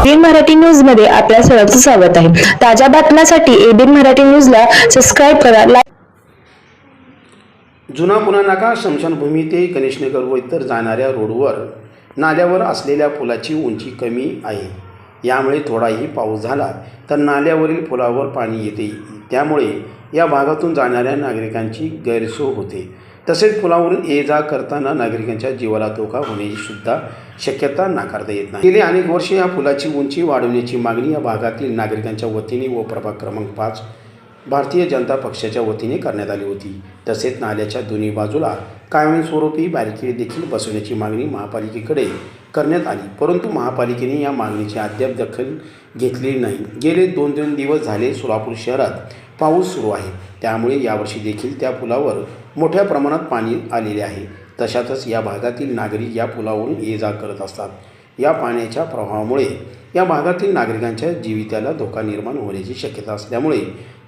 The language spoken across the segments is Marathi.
मराठी न्यूजमध्ये आपल्या सर्वांचं स्वागत आहे. ताज्या बातम्यांसाठी एबीन मराठी न्यूजला सबस्क्राईब करा लाईक जुना पुणा नाका स्मशानभूमी ते गणेशनगर व इतर जाणाऱ्या रोडवर नाल्यावर असलेल्या पुलाची उंची कमी आहे. यामुळे थोडाही पाऊस झाला तर नाल्यावरील पुलावर पाणी येते. त्यामुळे या भागातून जाणाऱ्या नागरिकांची गैरसोय होते. तसेच पुलावरून ये जा करताना नागरिकांच्या जीवाला धोका होण्याची सुद्धा शक्यता नाकारता येत नाही. गेली अनेक वर्षे या पुलाची उंची वाढवण्याची मागणी या भागातील नागरिकांच्या वतीने व प्रभाग क्रमांक पाच भारतीय जनता पक्षाच्या वतीने करण्यात आली होती. तसेच नाल्याच्या दोन्ही बाजूला कायमस्वरूपी बॅरिकेड देखील बसवण्याची मागणी महापालिकेकडे करण्यात आली. परंतु महापालिकेने या मागणीची अद्याप दखल घेतलेली नाही. गेले दोन दोन दिवस झाले सोलापूर शहरात पाऊस सुरू आहे. त्यामुळे यावर्षी देखील त्या पुलावर मोठ्या प्रमाणात पाणी आलेले आहे. तशातच या भागातील नागरिक या पुलावरून ये जा करत असतात. या पाण्याच्या प्रवाहामुळे या भागातील नागरिकांच्या जीविताला धोका निर्माण होण्याची शक्यता असल्यामुळे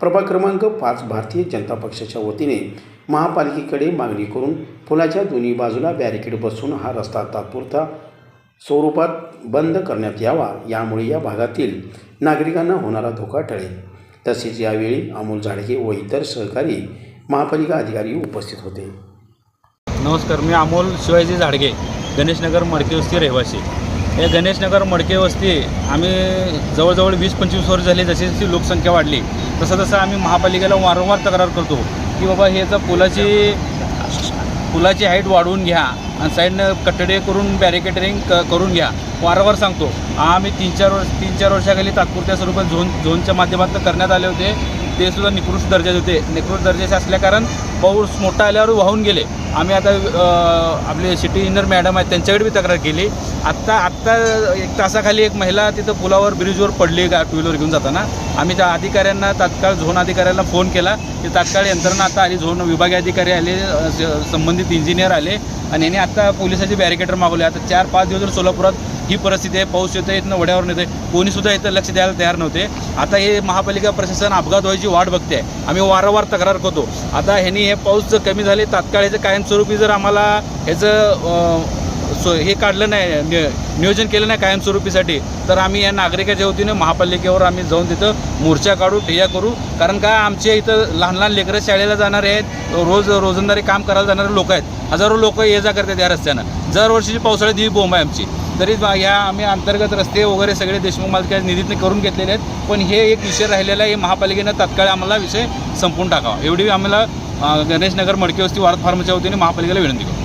प्रभाग क्रमांक पाच भारतीय जनता पक्षाच्या वतीने महापालिकेकडे मागणी करून पुलाच्या दोन्ही बाजूला बॅरिकेड बसून हा रस्ता तात्पुरता स्वरूपात बंद करण्यात यावा यामुळे या भागातील नागरिकांना होणारा धोका टळेल. तसेच यावेळी अमोल झाडगे व इतर सहकारी महापालिका अधिकारी उपस्थित होते. नमस्कार मी अमोल शिवाजी झाडगे गणेशनगर मडकेवस्ती रहिवासी. हे गणेशनगर मडके वस्ती आम्ही जवळजवळ वीस पंचवीस वर्ष झाली जशी जशी लोकसंख्या वाढली तसं तसं आम्ही महापालिकेला वारंवार तक्रार करतो की बाबा हे तर पुलाची पुलाची हाईट वाढवून घ्या आणि साईडनं कटडे करून बॅरिकेटरिंग क करून घ्या. वारंवार सांगतो. आम्ही तीन चार वर्ष तीन चार वर्षाखाली तात्पुरत्या स्वरूपात झोन झोनच्या माध्यमातून करण्यात आले होते. ते सुद्धा निकृष्ट दर्जाचे होते. निकृष्ट दर्जाचे असल्याकारण पाऊस मोठा आल्यावर वाहून गेले. आम्ही आता आपले सिटी इंजिनियर मॅडम आहेत त्यांच्याकडे बी तक्रार केली. आत्ता आत्ता एक तासाखाली एक महिला तिथं पुलावर ब्रिजवर पडली गा टू व्हीलर घेऊन जाताना. आम्ही त्या अधिकाऱ्यांना तात्काळ झोन अधिकाऱ्यांना फोन केला. ते तात्काळ यंत्रणा आता आली झोन विभागीय अधिकारी आले स- संबंधित इंजिनियर आले. आणि यांनी आता पोलिसाचे बॅरिकेटर मागवले आता चार पाच दिवस सोलापुरात ही परिस्थिती आहे पाऊस येतो इथनं वड्यावर नेते कोणीसुद्धा इथं लक्ष द्यायला तयार नव्हते. आता हे महापालिका प्रशासन अपघात व्हायची वाट बघते. आहे आम्ही वारंवार तक्रार करतो. आता ह्यांनी हे पाऊस जर कमी झाले तात्काळ ह्याचं कायमस्वरूपी जर आम्हाला ह्याचं सो हे काढलं नाही नियोजन केलं नाही कायमस्वरूपीसाठी तर आम्ही या नागरिकाच्या वतीनं महापालिकेवर आम्ही जाऊन तिथं मोर्चा काढू ठिय्या करू. कारण का आमच्या इथं लहान लहान लेकरं शाळेला जाणारे आहेत रोज रोजंदारी काम करायला जाणारे लोक आहेत. हजारो लोक ये जा करतात या रस्त्यानं. दरवर्षीची पावसाळ्यात ही बोंब आहे आमची. तरी ह्या या आम्ही अंतर्गत रस्ते वगैरे सगळे देशमुख मालकाच्या निधीतने करून घेतलेले आहेत. पण हे एक विषय राहिलेला आहे हे महापालिकेनं तात्काळ आम्हाला विषय संपून टाकावा. एवढी आम्हाला गणेशनगर मडके वस्ती वारद फार्मच्या वतीने महापालिकेला विनंती करू